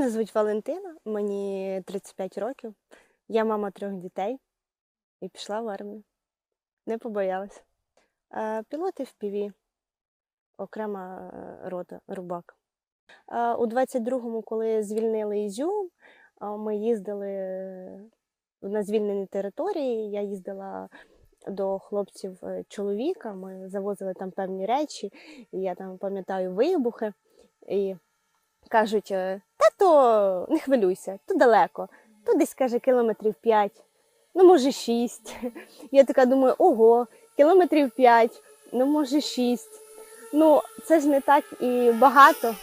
Мене звуть Валентина, мені 35 років. Я мама трьох дітей і пішла в армію. Не побоялась. Е, Пілоти в ПІВІ, окрема е, рота, рубак. Е, У 22-му, коли звільнили Ізюм, ми їздили на звільнені території. Я їздила до хлопців чоловіка, ми завозили там певні речі, я там пам'ятаю вибухи. І кажуть, е, та то не хвилюйся, то далеко. То десь каже кілометрів 5, ну може 6. Я така думаю, ого, кілометрів 5, ну може 6. Ну, це ж не так і багато,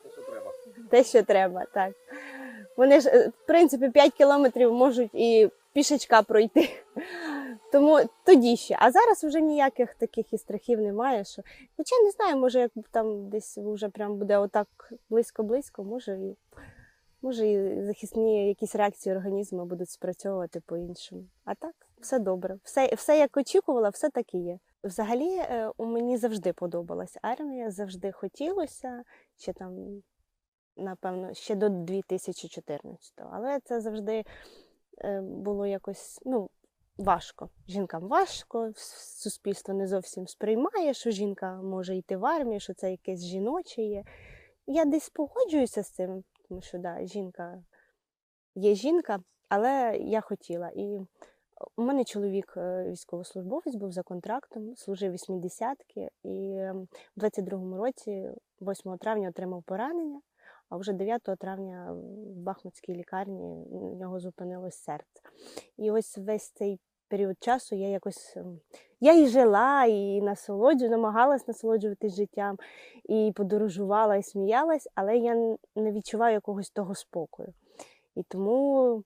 Те, що треба. те, що треба, так. Вони ж, е, в принципі, 5 кілометрів можуть і пішечка пройти. Тому тоді ще. А зараз вже ніяких таких і страхів немає. Що... Хоча не знаю, може, як там десь вже прям буде отак близько-близько, може і, може і захисні якісь реакції організму будуть спрацьовувати по-іншому. А так, все добре. Все, все як очікувала, все так і є. Взагалі, е, у мені завжди подобалась армія, завжди хотілося, ще там, напевно, ще до 2014-го. Але це завжди е, було якось, ну, важко. Жінкам важко, суспільство не зовсім сприймає, що жінка може йти в армію, що це якесь жіноче є. Я десь погоджуюся з цим, тому що да, жінка є жінка, але я хотіла. І у мене чоловік е, військовослужбовець був за контрактом, служив 80-ки, і е, в 22-му році, 8 травня, отримав поранення. А вже 9 травня в Бахмутській лікарні у нього зупинилось серце. І ось весь цей період часу я якось ем, я і жила, і насолоджу, намагалась насолоджуватись життям, і подорожувала, і сміялась, але я не відчуваю якогось того спокою. І тому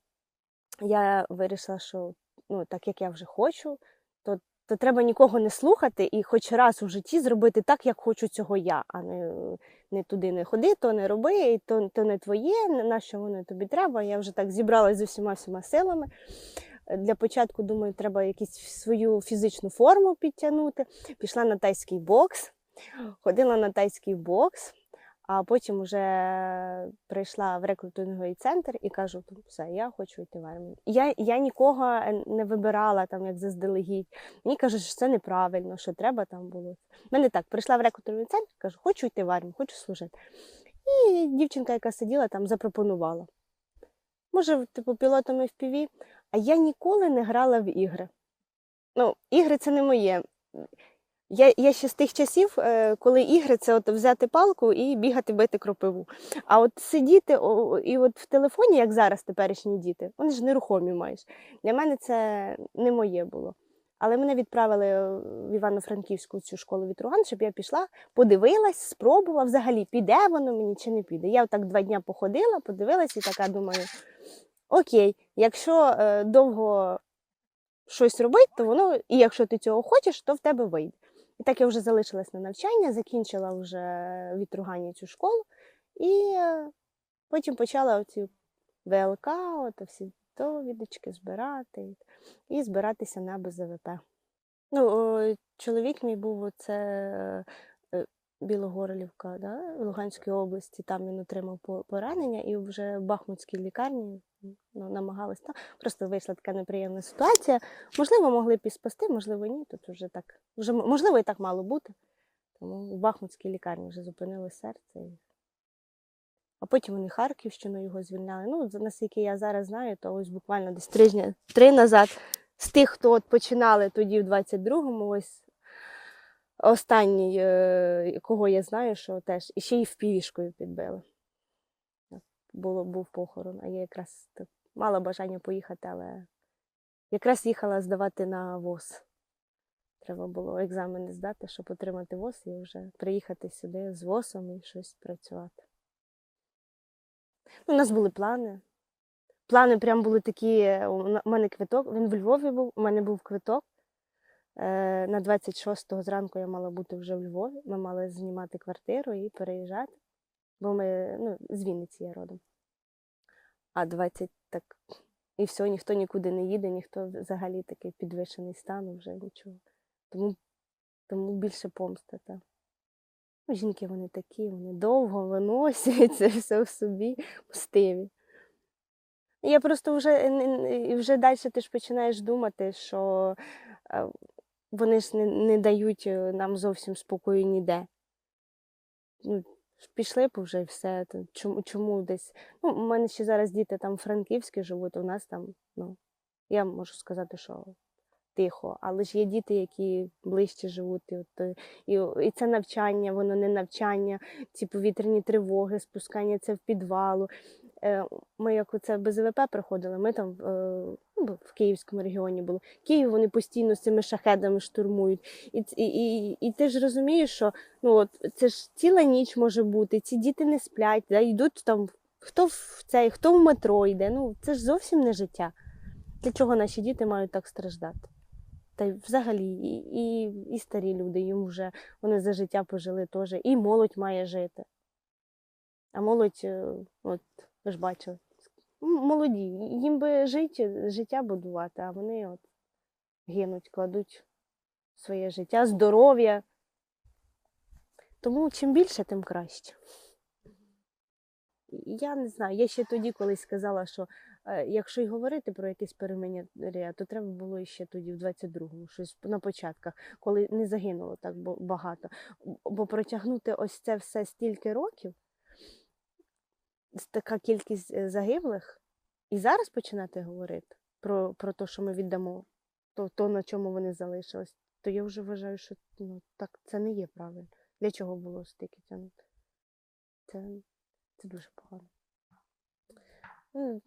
я вирішила, що ну, так як я вже хочу, то, треба нікого не слухати і хоч раз у житті зробити так, як хочу цього я, а не, не туди не ходи, то не роби, і то, то не твоє, на що воно тобі треба. Я вже так зібралась з усіма всіма силами. Для початку, думаю, треба якусь свою фізичну форму підтягнути. Пішла на тайський бокс, ходила на тайський бокс, а потім вже прийшла в рекрутинговий центр і кажу, «Ну, все, я хочу йти в армію. Я, я нікого е, не вибирала там як заздалегідь. Мені кажуть, що це неправильно, що треба там було. Мене так, прийшла в рекрутинговий центр, кажу, хочу йти в армію, хочу служити. І дівчинка, яка сиділа там, запропонувала. Може, типу, пілотом FPV, а я ніколи не грала в ігри. Ну, ігри це не моє. Я, я ще з тих часів, е, коли ігри це от взяти палку і бігати бити кропиву. А от сидіти і от в телефоні, як зараз теперішні діти, вони ж нерухомі майже. Для мене це не моє було. Але мене відправили в Івано-Франківську цю школу вітруган, щоб я пішла, подивилась, спробувала взагалі, піде воно мені чи не піде. Я так два дні походила, подивилась і така думаю: окей, якщо е, довго щось робити, то воно, і якщо ти цього хочеш, то в тебе вийде. І так я вже залишилась на навчання, закінчила вже в Вітругані цю школу, і е, потім почала оці ВЛК, от всі довідочки збирати і збиратися на БЗВП. Ну, чоловік мій був оце Білогорлівка, да, в Луганській області, там він отримав поранення і вже в Бахмутській лікарні ну, намагалась там. Просто вийшла така неприємна ситуація. Можливо, могли б і спасти, можливо, ні. Тут вже так, вже, можливо, і так мало бути. Тому в Бахмутській лікарні вже зупинили серце. А потім вони Харківщину його звільняли. Ну, наскільки я зараз знаю, то ось буквально десь три три назад з тих, хто от починали тоді в 22-му, ось останній, е, кого я знаю, що теж і ще й впівішкою підбили. Було, був похорон, а я якраз так, мала бажання поїхати, але якраз їхала здавати на ВОЗ. Треба було екзамени здати, щоб отримати ВОЗ і вже приїхати сюди з ВОЗом і щось працювати. Ну, у нас були плани. Плани прям були такі. У мене квиток, він в Львові був, у мене був квиток. Е, На 26-го зранку я мала бути вже в Львові. Ми мали знімати квартиру і переїжджати. Бо ми ну, з Вінниці я родом. А 20 так. І все, ніхто нікуди не їде, ніхто взагалі такий підвищений стан, вже нічого. Тому, тому більше помста. Та. Ну, жінки вони такі, вони довго виносять це все в собі пустиві. Я просто вже, і вже далі ти ж починаєш думати, що е, вони ж не, не дають е, нам зовсім спокою ніде. Ну, пішли б вже і все. Чому, чому десь. Ну, у мене ще зараз діти там франківські живуть, у нас там, ну, я можу сказати, що тихо, але ж є діти, які ближче живуть. І, от, е, і, і це навчання, воно не навчання, ці повітряні тривоги, спускання це в підвалу. Е, Ми як оце без ВП приходили, ми там е, ну, в Київському регіоні було. Київ вони постійно з цими шахедами штурмують. І, і, і, і ти ж розумієш, що ну, от, це ж ціла ніч може бути, ці діти не сплять, да, йдуть там, хто в цей, хто в метро йде. Ну, це ж зовсім не життя. Для чого наші діти мають так страждати? Та й взагалі, і, і, і старі люди, їм вже вони за життя пожили теж, і молодь має жити. А молодь, е, от, ви ж бачили, молоді, їм би жити, життя будувати, а вони от гинуть, кладуть своє життя, здоров'я. Тому чим більше, тим краще. Я не знаю, я ще тоді колись сказала, що е, якщо й говорити про якесь перемир'я, то треба було ще тоді, в 22-му, щось на початках, коли не загинуло так багато. Бо протягнути ось це все стільки років, така кількість е, загиблих, і зараз починати говорити про, про те, що ми віддамо, то, то, на чому вони залишились, то я вже вважаю, що ну, так це не є правильно. Для чого було стільки тягнути? Це, це дуже погано. Ну,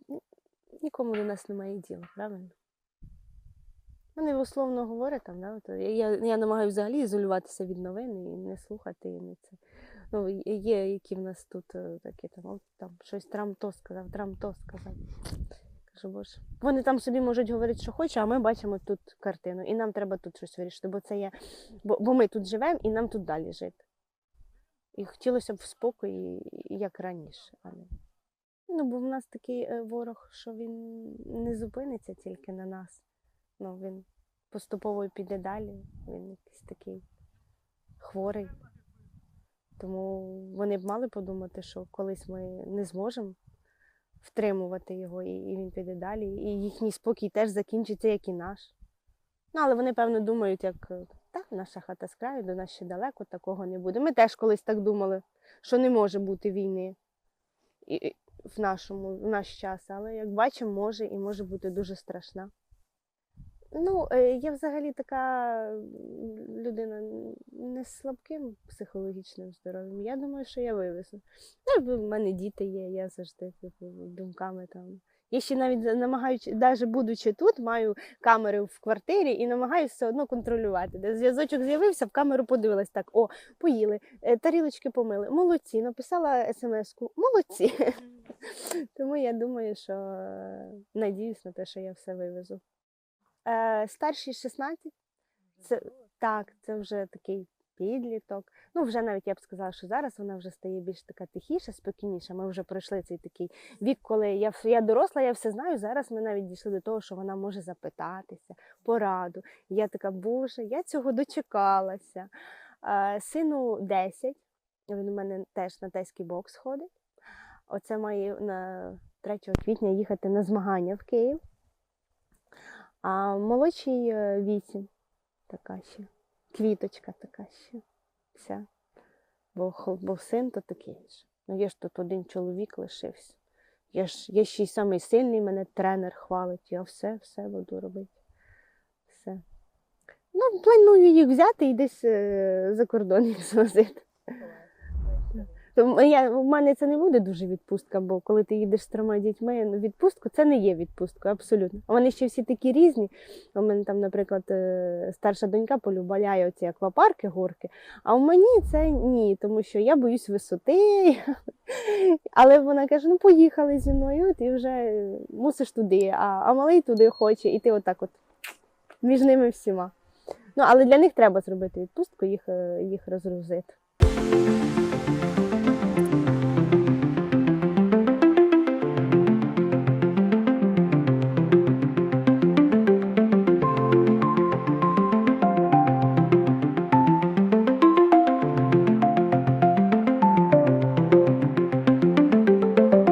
Нікому до нас немає діла, правильно? Вони условно говорять там, да, я, я, я намагаюся взагалі ізолюватися від новин і не слухати і не це. Ну, є, які в нас тут е, такі там, от, там щось Трамп то сказав, Трамп то сказав. Кажу, боже. Вони там собі можуть говорити, що хочуть, а ми бачимо тут картину. І нам треба тут щось вирішити, бо це є. Бо, бо ми тут живемо і нам тут далі жити. І хотілося б в спокої, як раніше. А не... Ну, бо в нас такий е, ворог, що він не зупиниться тільки на нас. Ну, він поступово піде далі, він якийсь такий хворий. Тому вони б мали подумати, що колись ми не зможемо втримувати його, і, він піде далі, і їхній спокій теж закінчиться, як і наш. Ну, але вони, певно, думають, як е, так, наша хата з краю, до нас ще далеко, такого не буде. Ми теж колись так думали, що не може бути війни в нашому в наш час, але як бачимо, може і може бути дуже страшна. Ну, е, я взагалі така людина не з слабким психологічним здоров'ям. Я думаю, що я вивезу. Ну, в мене діти є, я завжди типу, думками там. Я ще навіть намагаюся, навіть будучи тут, маю камери в квартирі і намагаюся все одно контролювати. Де зв'язочок з'явився, в камеру подивилась так: о, поїли, е, тарілочки помили, молодці, написала смс-ку, молодці. Тому я думаю, що е, надіюсь на те, що я все вивезу. Е, старший 16, це так, це вже такий підліток. Ну, вже навіть я б сказала, що зараз вона вже стає більш така тихіша, спокійніша. Ми вже пройшли цей такий вік, коли я, я доросла, я все знаю. Зараз ми навіть дійшли до того, що вона може запитатися, пораду. Я така, боже, я цього дочекалася. Е, сину 10, він у мене теж на тайський бокс ходить. Оце має на 3 квітня їхати на змагання в Київ. А молодший е, 8, така ще. Квіточка така ще. Вся. Бо, бо син то такий ж. Ну, є ж тут один чоловік лишився. Я ж я ще й самий сильний, мене тренер хвалить. Я все, все буду робити. Все. Ну, планую їх взяти і десь е, за кордон їх звозити. Я, у мене це не буде дуже відпустка, бо коли ти їдеш з трьома дітьми, ну, відпустку це не є відпусткою, абсолютно. Вони ще всі такі різні. У мене там, наприклад, е, старша донька полюбляє оці аквапарки, горки. А у мені це ні, тому що я боюсь висоти. Але вона каже: ну поїхали зі мною, ти вже мусиш туди, а, а малий туди хоче, і ти отак от між ними всіма. Ну, але для них треба зробити відпустку, їх, е, їх розгрузити.